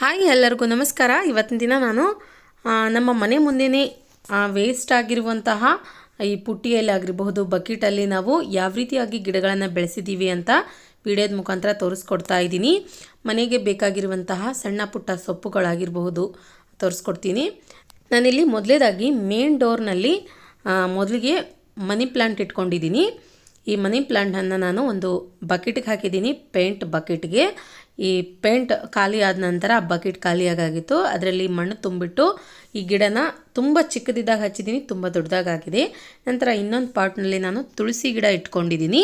Hi ಎಲ್ಲರಿಗೂ ನಮಸ್ಕಾರ. ಇವತ್ತಿನ ದಿನ ನಾನು ನಮ್ಮ ಮನೆ ಮುಂದೆನೇ ವೇಸ್ಟ್ ಆಗಿರುವಂತಹ ಈ ಪುಟ್ಟಿಯಲ್ಲಿ ಆಗಿರಬಹುದು ಬಕೆಟಲ್ಲಿ ನಾವು ಯಾವ ರೀತಿಯಾಗಿ ಗಿಡಗಳನ್ನು ಬೆಳೆಸಿದ್ದೀವಿ ಅಂತ ವಿಡಿಯೋದ ಮುಖಾಂತರ ತೋರಿಸ್ಕೊಡ್ತಾ ಇದ್ದೀನಿ. ಮನೆಗೆ ಬೇಕಾಗಿರುವಂತಹ ಸಣ್ಣ ಪುಟ್ಟ ಸೊಪ್ಪುಗಳಾಗಿರಬಹುದು ತೋರಿಸ್ಕೊಡ್ತೀನಿ. ನಾನಿಲ್ಲಿ ಮೊದಲೇದಾಗಿ ಮೇನ್ ಡೋರ್ನಲ್ಲಿ ಮೊದಲಿಗೆ ಮನಿ ಪ್ಲ್ಯಾಂಟ್ ಇಟ್ಕೊಂಡಿದ್ದೀನಿ. ಈ ಮನಿ ಪ್ಲ್ಯಾಂಟನ್ನು ನಾನು ಒಂದು ಬಕೆಟ್ಗೆ ಹಾಕಿದ್ದೀನಿ. ಪೇಂಟ್ ಬಕೆಟ್ಗೆ. ಈ ಪೇಂಟ್ ಖಾಲಿ ಆದ ನಂತರ ಆ ಬಕೆಟ್ ಖಾಲಿಯಾಗಿತ್ತು ಅದರಲ್ಲಿ ಮಣ್ಣು ತುಂಬಿಟ್ಟು ಈ ಗಿಡನ ತುಂಬ ಚಿಕ್ಕದಿದ್ದಾಗ ಹಚ್ಚಿದ್ದೀನಿ, ತುಂಬ ದೊಡ್ಡದಾಗಿದೆ ನಂತರ ಇನ್ನೊಂದು ಪಾಟ್ನಲ್ಲಿ ನಾನು ತುಳಸಿ ಗಿಡ ಇಟ್ಕೊಂಡಿದ್ದೀನಿ.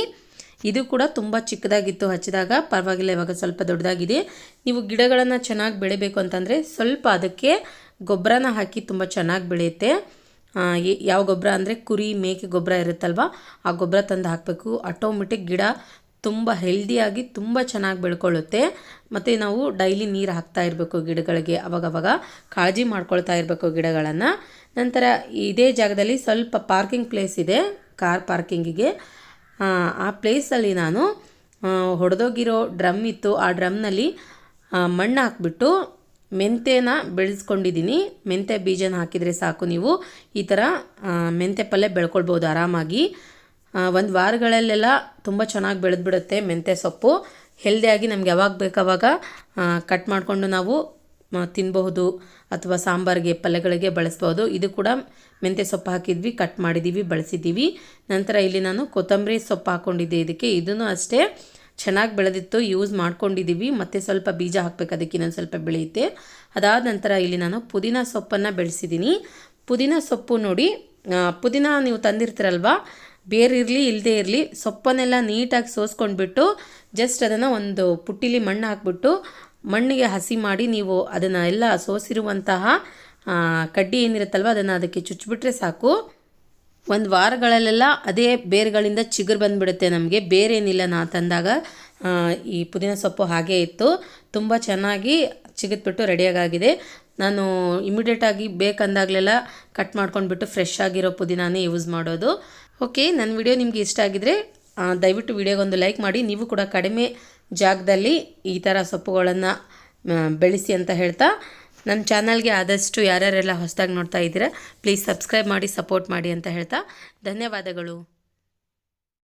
ಇದು ಕೂಡ ತುಂಬ ಚಿಕ್ಕದಾಗಿತ್ತು. ಹಚ್ಚಿದಾಗ ಪರವಾಗಿಲ್ಲ, ಇವಾಗ ಸ್ವಲ್ಪ ದೊಡ್ಡದಾಗಿದೆ. ನೀವು ಗಿಡಗಳನ್ನು ಚೆನ್ನಾಗಿ ಬೆಳಿಬೇಕು ಅಂತಂದರೆ ಸ್ವಲ್ಪ ಅದಕ್ಕೆ ಗೊಬ್ಬರನ ಹಾಕಿ ತುಂಬ ಚೆನ್ನಾಗಿ ಬೆಳೆಯುತ್ತೆ. ಯಾವ ಗೊಬ್ಬರ ಅಂದರೆ ಕುರಿ ಮೇಕೆ ಗೊಬ್ಬರ ಇರುತ್ತಲ್ವ ಆ ಗೊಬ್ಬರ ತಂದು ಹಾಕಬೇಕು. ಆಟೋಮೆಟಿಕ್ ಗಿಡ ತುಂಬ ಹೆಲ್ದಿಯಾಗಿ ತುಂಬ ಚೆನ್ನಾಗಿ ಬೆಳ್ಕೊಳ್ಳುತ್ತೆ. ಮತ್ತು ನಾವು ಡೈಲಿ ನೀರು ಹಾಕ್ತಾ ಇರಬೇಕು ಗಿಡಗಳಿಗೆ ಅವಾಗವಾಗ ಕಾಳಜಿ ಮಾಡ್ಕೊಳ್ತಾ ಇರಬೇಕು ಗಿಡಗಳನ್ನು. ನಂತರ ಇದೇ ಜಾಗದಲ್ಲಿ ಸ್ವಲ್ಪ ಪಾರ್ಕಿಂಗ್ ಪ್ಲೇಸ್ ಇದೆ ಕಾರ್ ಪಾರ್ಕಿಂಗಿಗೆ ಆ, ಪ್ಲೇಸಲ್ಲಿ ನಾನು ಹೊಡೆದೋಗಿರೋ ಡ್ರಮ್ ಇತ್ತು. ಆ ಡ್ರಮ್ನಲ್ಲಿ ಮಣ್ಣು ಹಾಕ್ಬಿಟ್ಟು ಮೆಂತೆನ ಬೆಳೆಸ್ಕೊಂಡಿದ್ದೀನಿ ಮೆಂತೆ ಬೀಜನ ಹಾಕಿದರೆ ಸಾಕು ನೀವು. ಈ ಥರ ಮೆಂತೆ ಪಲ್ಯ ಬೆಳ್ಕೊಳ್ಬೋದು ಆರಾಮಾಗಿ. ಒಂದು ವಾರಗಳಲ್ಲೆಲ್ಲ ತುಂಬ ಚೆನ್ನಾಗಿ ಬೆಳೆದ್ಬಿಡುತ್ತೆ ಮೆಂತೆ ಸೊಪ್ಪು. ಹೆಲ್ದಿಯಾಗಿ ನಮ್ಗೆ ಯಾವಾಗ ಬೇಕಾವಾಗ ಕಟ್ ಮಾಡಿಕೊಂಡು ನಾವು ತಿನ್ನಬಹುದು ಅಥವಾ ಸಾಂಬಾರಿಗೆ, ಪಲ್ಯಗಳಿಗೆ ಬಳಸ್ಬೋದು ಇದು ಕೂಡ ಮೆಂತ್ಯ ಸೊಪ್ಪು ಹಾಕಿದ್ವಿ ಕಟ್ ಮಾಡಿದ್ದೀವಿ ಬಳಸಿದ್ದೀವಿ ನಂತರ ಇಲ್ಲಿ ನಾನು ಕೊತ್ತಂಬರಿ ಸೊಪ್ಪು ಹಾಕ್ಕೊಂಡಿದ್ದೆ ಇದಕ್ಕೆ. ಇದನ್ನು ಅಷ್ಟೇ ಚೆನ್ನಾಗಿ ಬೆಳೆದಿತ್ತು ಯೂಸ್ ಮಾಡ್ಕೊಂಡಿದ್ದೀವಿ ಮತ್ತು ಸ್ವಲ್ಪ ಬೀಜ ಹಾಕಬೇಕು, ಅದಕ್ಕೆ ಇನ್ನೊಂದು ಸ್ವಲ್ಪ ಬೆಳೆಯುತ್ತೆ. ಅದಾದ ನಂತರ ಇಲ್ಲಿ ನಾನು ಪುದೀನ ಸೊಪ್ಪನ್ನು ಬೆಳೆಸಿದ್ದೀನಿ. ಪುದೀನ ಸೊಪ್ಪು ನೋಡಿ ಪುದೀನ ನೀವು ತಂದಿರ್ತೀರಲ್ವ, ಬೇರೆ ಇರಲಿ ಇಲ್ಲದೇ ಇರಲಿ, ಸೊಪ್ಪನ್ನೆಲ್ಲ ನೀಟಾಗಿ ಸೋಸ್ಕೊಂಡ್ಬಿಟ್ಟು ಜಸ್ಟ್ ಅದನ್ನು ಒಂದು ಪುಟ್ಟಿಲಿ ಮಣ್ಣು ಹಾಕ್ಬಿಟ್ಟು ಮಣ್ಣಿಗೆ ಹಸಿ ಮಾಡಿ ನೀವು ಅದನ್ನು ಎಲ್ಲ ಸೋಸಿರುವಂತಹ ಕಡ್ಡಿ ಏನಿರುತ್ತಲ್ವ, ಅದನ್ನು ಅದಕ್ಕೆ ಚುಚ್ಚಿಬಿಟ್ರೆ ಸಾಕು. ಒಂದು ವಾರಗಳಲ್ಲೆಲ್ಲ ಅದೇ ಬೇರುಗಳಿಂದ ಚಿಗುರು ಬಂದುಬಿಡುತ್ತೆ ನಮಗೆ. ಬೇರೇನಿಲ್ಲ ನಾ ತಂದಾಗ. ಈ ಪುದೀನ ಸೊಪ್ಪು ಹಾಗೇ ಇತ್ತು. ತುಂಬ ಚೆನ್ನಾಗಿ ಚಿಗಿದ್ಬಿಟ್ಟು ರೆಡಿಯಾಗಿದೆ ನಾನು ಇಮಿಡಿಯೇಟಾಗಿ ಬೇಕಂದಾಗಲೆಲ್ಲ ಕಟ್ ಮಾಡ್ಕೊಂಡ್ಬಿಟ್ಟು ಫ್ರೆಶ್ ಆಗಿರೋ ಪುದೀನಾನೇ ಯೂಸ್ ಮಾಡೋದು. ಓಕೆ ನನ್ನ ವಿಡಿಯೋ ನಿಮಗೆ ಇಷ್ಟ ಆಗಿದ್ರೆ ದಯವಿಟ್ಟು ವಿಡಿಯೋಗೊಂದು ಲೈಕ್ ಮಾಡಿ. ನೀವು ಕೂಡ ಕಡಿಮೆ ಜಾಗದಲ್ಲಿ ಈ ಥರ ಸೊಪ್ಪುಗಳನ್ನು ಬೆಳೆಸಿ ಅಂತ ಹೇಳ್ತಾ ನನ್ನ ಚಾನಲ್ಗೆ ಆದಷ್ಟು ಯಾರ್ಯಾರೆಲ್ಲ ಹೊಸದಾಗಿ ನೋಡ್ತಾ ಇದ್ದೀರಾ ಪ್ಲೀಸ್ ಸಬ್ಸ್ಕ್ರೈಬ್ ಮಾಡಿ ಸಪೋರ್ಟ್ ಮಾಡಿ ಅಂತ ಹೇಳ್ತಾ ಧನ್ಯವಾದಗಳು.